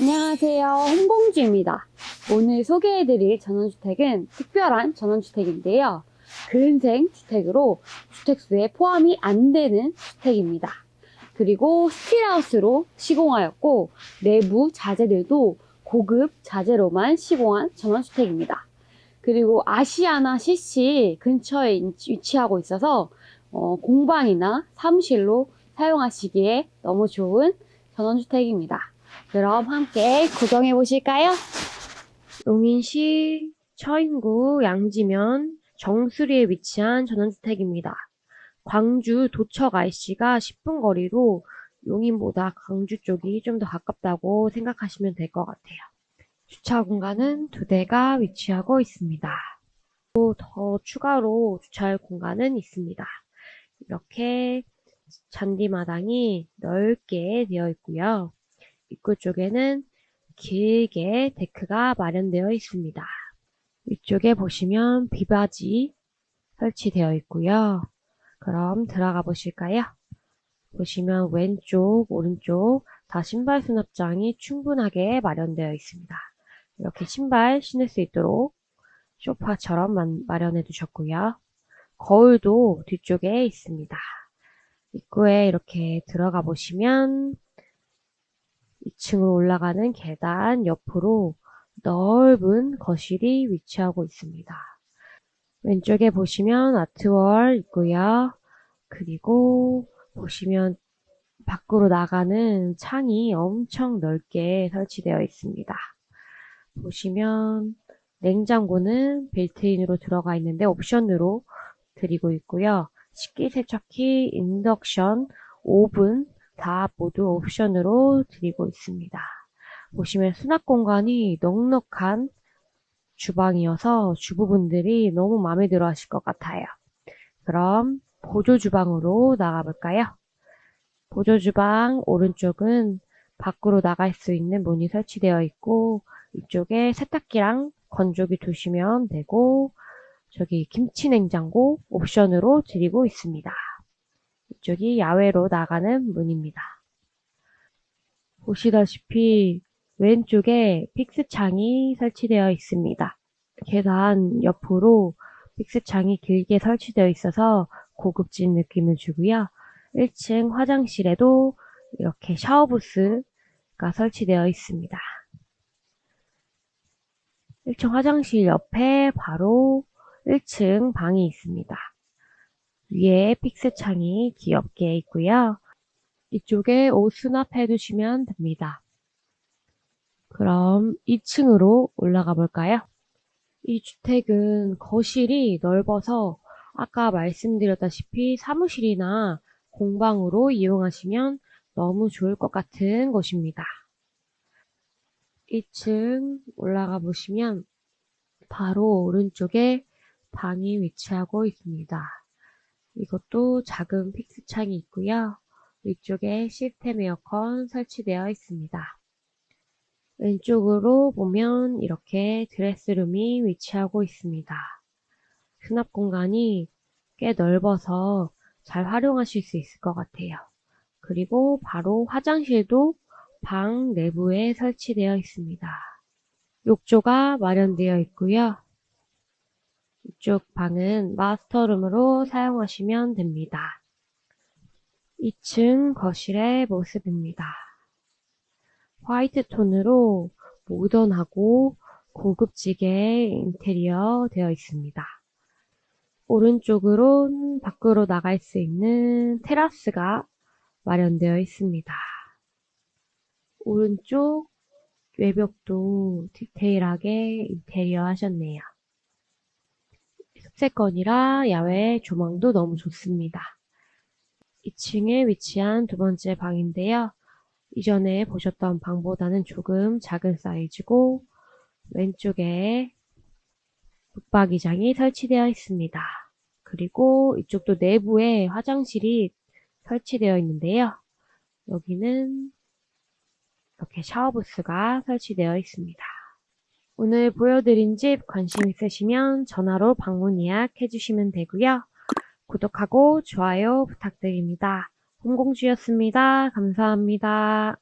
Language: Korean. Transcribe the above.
안녕하세요. 홍공주입니다. 오늘 소개해드릴 전원주택은 특별한 전원주택인데요. 근생 주택으로 주택수에 포함이 안 되는 주택입니다. 그리고 스틸하우스로 시공하였고 내부 자재들도 고급 자재로만 시공한 전원주택입니다. 그리고 아시아나 CC 근처에 위치하고 있어서 어, 공방이나 사무실로 사용하시기에 너무 좋은 전원주택입니다. 그럼 함께 구경해 보실까요? 용인시 처인구 양지면 정수리에 위치한 전원주택입니다. 광주 도척 IC가 10분 거리로 용인보다 광주 쪽이 좀 더 가깝다고 생각하시면 될 것 같아요. 주차 공간은 두 대가 위치하고 있습니다. 또 더 추가로 주차할 공간은 있습니다. 이렇게 잔디마당이 넓게 되어 있고요. 입구 쪽에는 길게 데크가 마련되어 있습니다. 위쪽에 보시면 비바지 설치되어 있고요. 그럼 들어가 보실까요? 보시면 왼쪽, 오른쪽 다 신발 수납장이 충분하게 마련되어 있습니다. 이렇게 신발 신을 수 있도록 소파처럼 마련해 두셨고요. 거울도 뒤쪽에 있습니다. 입구에 이렇게 들어가 보시면 2층으로 올라가는 계단 옆으로 넓은 거실이 위치하고 있습니다. 왼쪽에 보시면 아트월 있고요. 그리고 보시면 밖으로 나가는 창이 엄청 넓게 설치되어 있습니다. 보시면 냉장고는 빌트인으로 들어가 있는데 옵션으로 드리고 있고요. 식기세척기, 인덕션, 오븐 다 모두 옵션으로 드리고 있습니다. 보시면 수납 공간이 넉넉한 주방이어서 주부분들이 너무 마음에 들어 하실 것 같아요. 그럼 보조 주방으로 나가볼까요? 보조 주방 오른쪽은 밖으로 나갈 수 있는 문이 설치되어 있고 이쪽에 세탁기랑 건조기 두시면 되고 저기 김치 냉장고 옵션으로 드리고 있습니다. 이쪽이 야외로 나가는 문입니다. 보시다시피 왼쪽에 픽스 창이 설치되어 있습니다. 계단 옆으로 픽스 창이 길게 설치되어 있어서 고급진 느낌을 주고요. 1층 화장실에도 이렇게 샤워부스가 설치되어 있습니다. 1층 화장실 옆에 바로 1층 방이 있습니다. 위에 픽스 창이 귀엽게 있고요. 이쪽에 옷 수납해 두시면 됩니다. 그럼 2층으로 올라가 볼까요? 이 주택은 거실이 넓어서 아까 말씀드렸다시피 사무실이나 공방으로 이용하시면 너무 좋을 것 같은 곳입니다. 2층 올라가 보시면 바로 오른쪽에 방이 위치하고 있습니다. 이것도 작은 픽스 창이 있고요. 위쪽에 시스템 에어컨 설치되어 있습니다. 왼쪽으로 보면 이렇게 드레스룸이 위치하고 있습니다. 수납 공간이 꽤 넓어서 잘 활용하실 수 있을 것 같아요. 그리고 바로 화장실도 방 내부에 설치되어 있습니다. 욕조가 마련되어 있고요. 이쪽 방은 마스터룸으로 사용하시면 됩니다. 2층 거실의 모습입니다. 화이트 톤으로 모던하고 고급지게 인테리어 되어 있습니다. 오른쪽으론 밖으로 나갈 수 있는 테라스가 마련되어 있습니다. 오른쪽 외벽도 디테일하게 인테리어 하셨네요. 습세권이라 야외 조망도 너무 좋습니다. 2층에 위치한 두 번째 방인데요. 이전에 보셨던 방보다는 조금 작은 사이즈고 왼쪽에 붙박이장이 설치되어 있습니다. 그리고 이쪽도 내부에 화장실이 설치되어 있는데요. 여기는 이렇게 샤워부스가 설치되어 있습니다. 오늘 보여드린 집 관심 있으시면 전화로 방문 예약해 주시면 되고요. 구독하고 좋아요 부탁드립니다. 홍공주였습니다. 감사합니다.